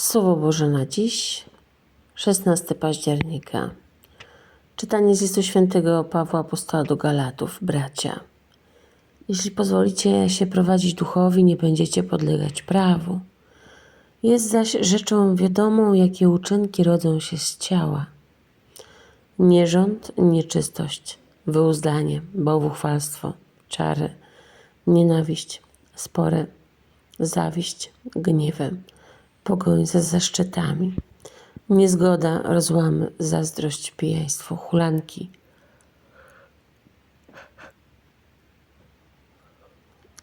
Słowo Boże na dziś, 16 października. Czytanie z listu świętego Pawła Apostoła do Galatów, bracia. Jeśli pozwolicie się prowadzić duchowi, nie będziecie podlegać prawu. Jest zaś rzeczą wiadomą, jakie uczynki rodzą się z ciała. Nierząd, nieczystość, wyuzdanie, bałwuchwalstwo, czary, nienawiść, spory, zawiść, gniewy, pogoń za zaszczytami, niezgoda, rozłamy, zazdrość, pijaństwo, hulanki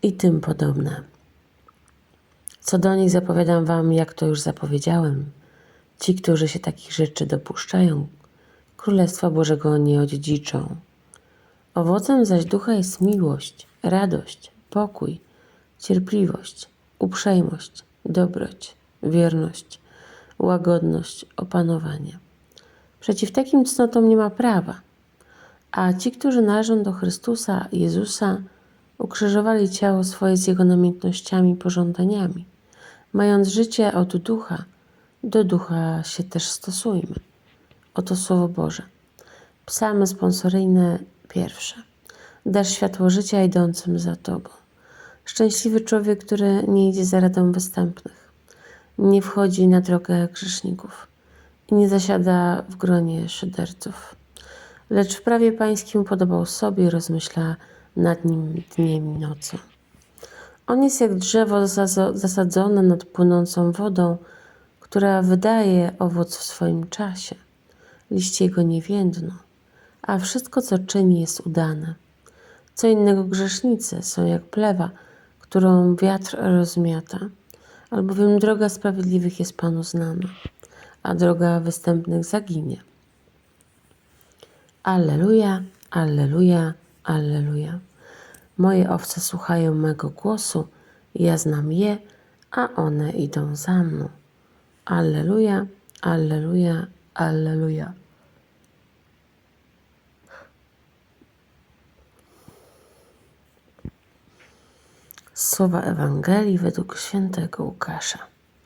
i tym podobne. Co do nich zapowiadam wam, jak to już zapowiedziałem. Ci, którzy się takich rzeczy dopuszczają, Królestwa Bożego nie odziedziczą. Owocem zaś ducha jest miłość, radość, pokój, cierpliwość, uprzejmość, dobroć, wierność, łagodność, opanowanie. Przeciw takim cnotom nie ma prawa. A ci, którzy należą do Chrystusa, Jezusa, ukrzyżowali ciało swoje z Jego namiętnościami pożądaniami. Mając życie od ducha, do ducha się też stosujmy. Oto Słowo Boże. Psalmy sponsoryjne pierwsze. Dasz światło życia idącym za Tobą. Szczęśliwy człowiek, który nie idzie za radą występnych, nie wchodzi na drogę grzeszników i nie zasiada w gronie szyderców, lecz w prawie pańskim podobał sobie rozmyśla nad nim dniem i nocą. On jest jak drzewo zasadzone nad płynącą wodą, która wydaje owoc w swoim czasie. Liście jego nie więdną, a wszystko, co czyni, jest udane. Co innego grzesznicy są jak plewa, którą wiatr rozmiata, albowiem droga sprawiedliwych jest Panu znana, a droga występnych zaginie. Alleluja, alleluja, alleluja. Moje owce słuchają mego głosu, ja znam je, a one idą za mną. Alleluja, alleluja, alleluja. Słowa Ewangelii według świętego Łukasza.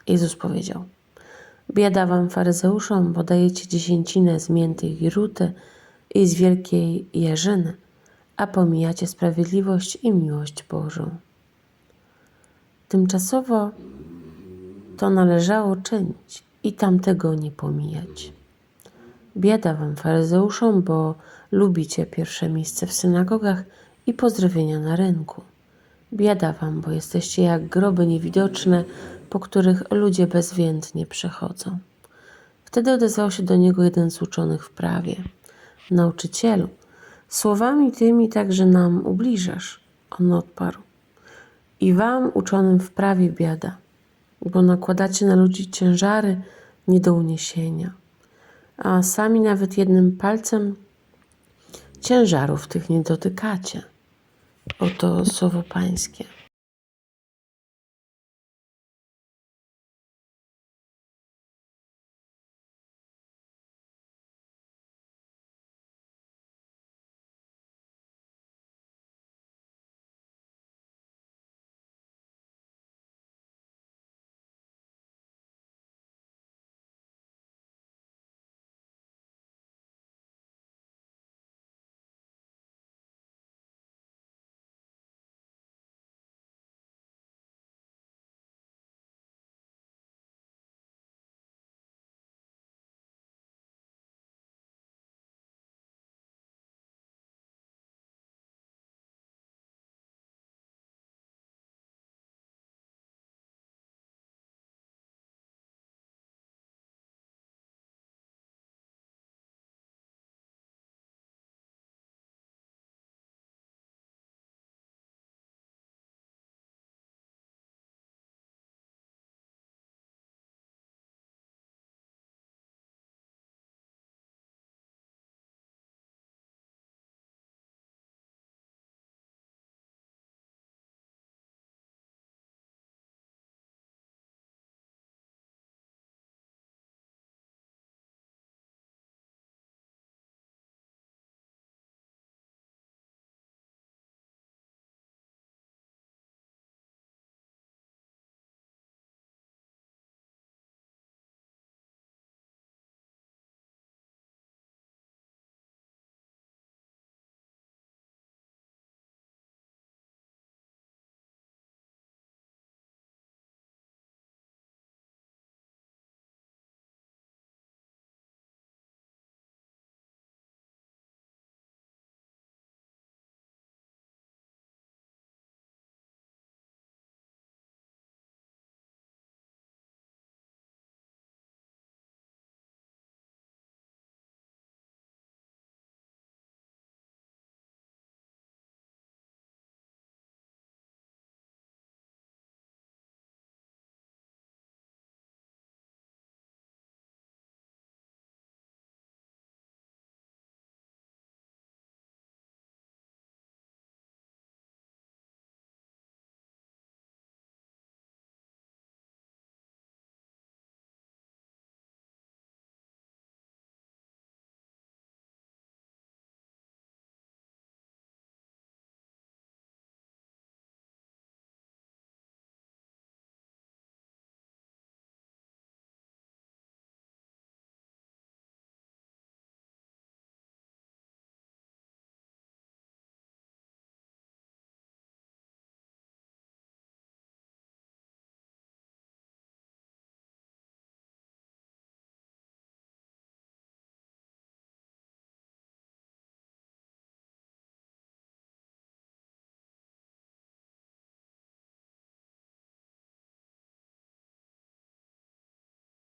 Jezus powiedział: Biada wam faryzeuszom, bo dajecie dziesięcinę z miętych i ruty i z wielkiej jarzyny, a pomijacie sprawiedliwość i miłość Bożą. Tymczasowo to należało czynić i tamtego nie pomijać. Biada wam faryzeuszom, bo lubicie pierwsze miejsce w synagogach i pozdrowienia na rynku. Biada wam, bo jesteście jak groby niewidoczne, po których ludzie bezwiętnie przechodzą. Wtedy odezwał się do niego jeden z uczonych w prawie. Nauczycielu, słowami tymi także nam ubliżasz. On odparł. I wam, uczonym w prawie, biada, bo nakładacie na ludzi ciężary nie do uniesienia, a sami nawet jednym palcem ciężarów tych nie dotykacie. Oto słowo Pańskie.